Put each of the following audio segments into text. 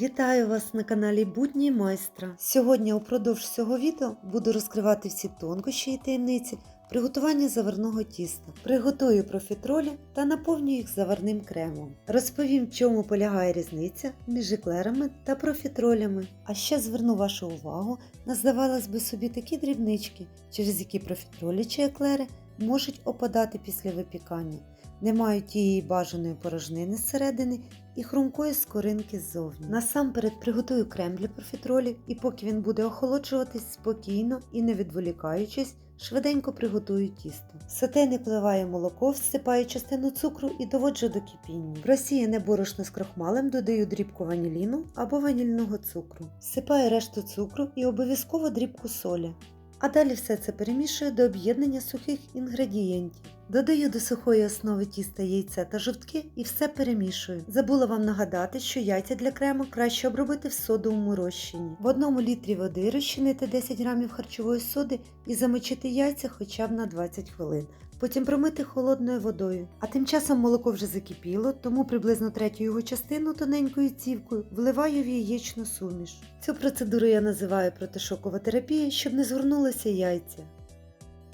Вітаю вас на каналі Будні Майстра. Сьогодні упродовж цього відео буду розкривати всі тонкощі і таємниці приготування заварного тіста. Приготую профітролі та наповню їх заварним кремом. Розповім, в чому полягає різниця між еклерами та профітролями. А ще зверну вашу увагу на здавалось би собі такі дрібнички, через які профітролі чи еклери можуть опадати після випікання. Не мають тієї бажаної порожнини зсередини і хрумкої скоринки ззовні. Насамперед приготую крем для профітролів і поки він буде охолоджуватись спокійно і не відволікаючись, швиденько приготую тісто. В сотейник вливаю молоко, всипаю частину цукру і доводжу до кипіння. Просіяне борошно з крохмалем додаю дрібку ваніліну або ванільного цукру. Всипаю решту цукру і обов'язково дрібку солі. А далі все це перемішую до об'єднання сухих інгредієнтів. Додаю до сухої основи тіста яйця та жовтки і все перемішую. Забула вам нагадати, що яйця для крему краще обробити в содовому розчині. В одному літрі води розчинити 10 грамів харчової соди і замочити яйця хоча б на 20 хвилин. Потім промити холодною водою. А тим часом молоко вже закипіло, тому приблизно третю його частину тоненькою цівкою вливаю в яєчну суміш. Цю процедуру я називаю протишокова терапія, щоб не згорнулися яйця.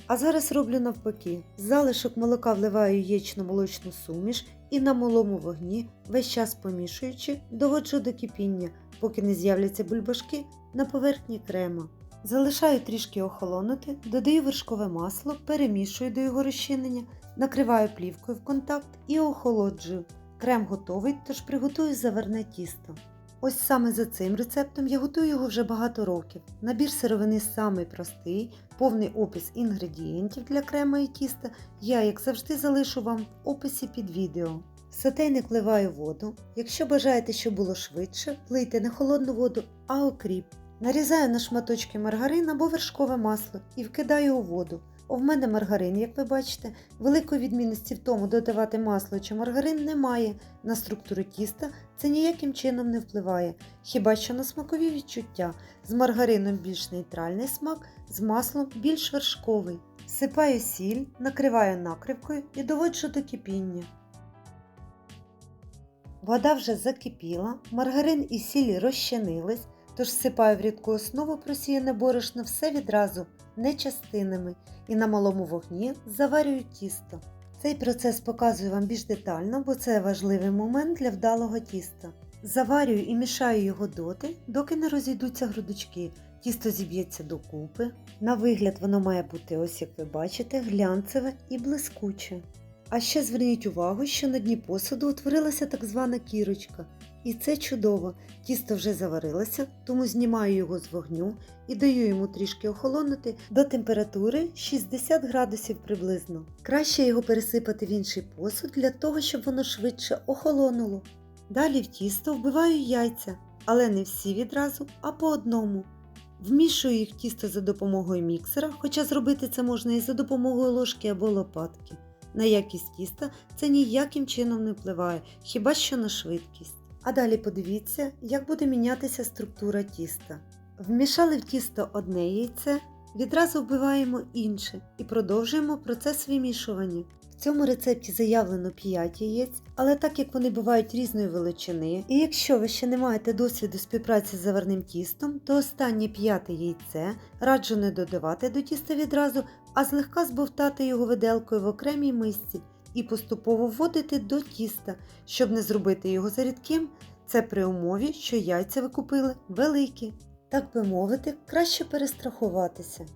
А зараз роблю навпаки. З залишок молока вливаю яєчну молочну суміш і на малому вогні, весь час помішуючи, доводжу до кипіння, поки не з'являться бульбашки на поверхні крема. Залишаю трішки охолонути, додаю вершкове масло, перемішую до його розчинення, накриваю плівкою в контакт і охолоджую. Крем готовий, тож приготую заверне тісто. Ось саме за цим рецептом я готую його вже багато років. Набір сировини самий простий, повний опис інгредієнтів для крема і тіста я, як завжди, залишу вам в описі під відео. В сотейник вливаю воду. Якщо бажаєте, щоб було швидше, плийте не холодну воду, а окріп. Нарізаю на шматочки маргарин або вершкове масло і вкидаю у воду. В мене маргарин, як ви бачите, великої відмінності в тому, додавати масло чи маргарин немає. На структуру тіста це ніяким чином не впливає, хіба що на смакові відчуття. З маргарином більш нейтральний смак, з маслом більш вершковий. Сипаю сіль, накриваю накривкою і доводжу до кипіння. Вода вже закипіла, маргарин і сіль розчинились, тож всипаю в рідку основу просіяне борошно все відразу, не частинами, і на малому вогні заварюю тісто. Цей процес показую вам більш детально, бо це важливий момент для вдалого тіста. Заварюю і мішаю його доти, доки не розійдуться грудочки. Тісто зіб'ється докупи. На вигляд воно має бути, ось як ви бачите, глянцеве і блискуче. А ще зверніть увагу, що на дні посуду утворилася так звана кірочка. І це чудово. Тісто вже заварилося, тому знімаю його з вогню і даю йому трішки охолонути до температури 60 градусів приблизно. Краще його пересипати в інший посуд для того, щоб воно швидше охолонуло. Далі в тісто вбиваю яйця, але не всі відразу, а по одному. Вмішую їх в тісто за допомогою міксера, хоча зробити це можна і за допомогою ложки або лопатки. На якість тіста це ніяким чином не впливає, хіба що на швидкість. А далі подивіться, як буде мінятися структура тіста. Вмішали в тісто одне яйце, відразу вбиваємо інше і продовжуємо процес вимішування. В цьому рецепті заявлено 5 яєць, але так як вони бувають різної величини, і якщо ви ще не маєте досвіду співпраці з заварним тістом, то останнє п'яте яйце раджу не додавати до тіста відразу, а злегка збовтати його виделкою в окремій мисці і поступово вводити до тіста, щоб не зробити його зарідким, це при умові, що яйця ви купили великі. Так би мовити, краще перестрахуватися.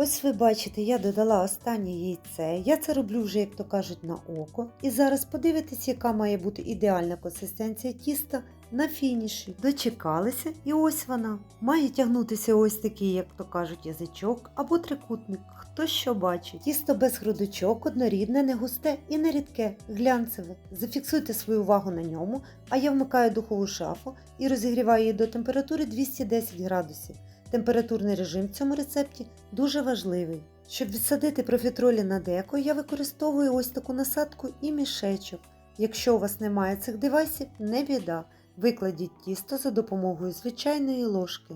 Ось ви бачите, я додала останнє яйце. Я це роблю вже, як то кажуть, на око. І зараз подивитесь, яка має бути ідеальна консистенція тіста на фініші. Дочекалися, і ось вона. Має тягнутися ось такий, як то кажуть, язичок або трикутник. Хто що бачить. Тісто без грудочок, однорідне, не густе і не рідке, глянцеве. Зафіксуйте свою увагу на ньому, а я вмикаю духову шафу і розігріваю її до температури 210 градусів. Температурний режим в цьому рецепті дуже важливий. Щоб відсадити профітролі на деко, я використовую ось таку насадку і мішечок. Якщо у вас немає цих девайсів, не біда. Викладіть тісто за допомогою звичайної ложки.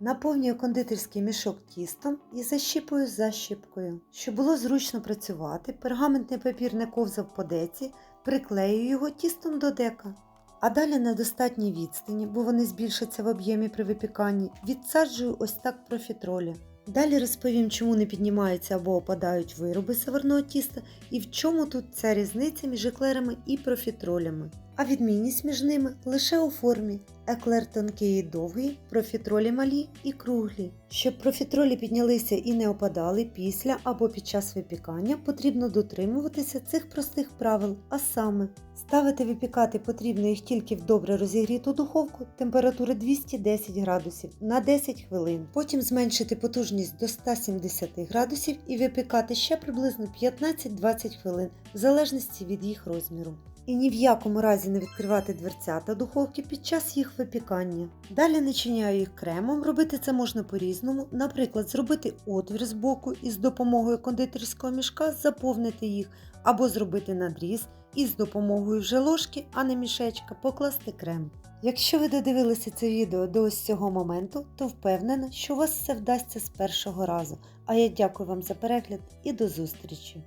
Наповнюю кондитерський мішок тістом і защіпую защіпкою. Щоб було зручно працювати, пергаментний папір не ковзав по деці, приклею його тістом до дека. А далі на достатній відстані, бо вони збільшаться в об'ємі при випіканні, відсаджую ось так профітролі. Далі розповім, чому не піднімаються або опадають вироби з саверного тіста і в чому тут ця різниця між еклерами і профітролями. А відмінність між ними лише у формі. Еклер тонкий і довгий, профітролі малі і круглі. Щоб профітролі піднялися і не опадали після або під час випікання, потрібно дотримуватися цих простих правил, а саме ставити випікати потрібно їх тільки в добре розігріту духовку температури 210 градусів на 10 хвилин. Потім зменшити потужність до 170 градусів і випікати ще приблизно 15-20 хвилин, в залежності від їх розміру. І ні в якому разі не відкривати дверцята духовки під час їх випікання. Далі начиняю їх кремом. Робити це можна по-різному. Наприклад, зробити отвір з боку і з допомогою кондитерського мішка заповнити їх, або зробити надріз і з допомогою вже ложки, а не мішечка, покласти крем. Якщо ви додивилися це відео до ось цього моменту, то впевнена, що у вас все вдасться з першого разу. А я дякую вам за перегляд і до зустрічі!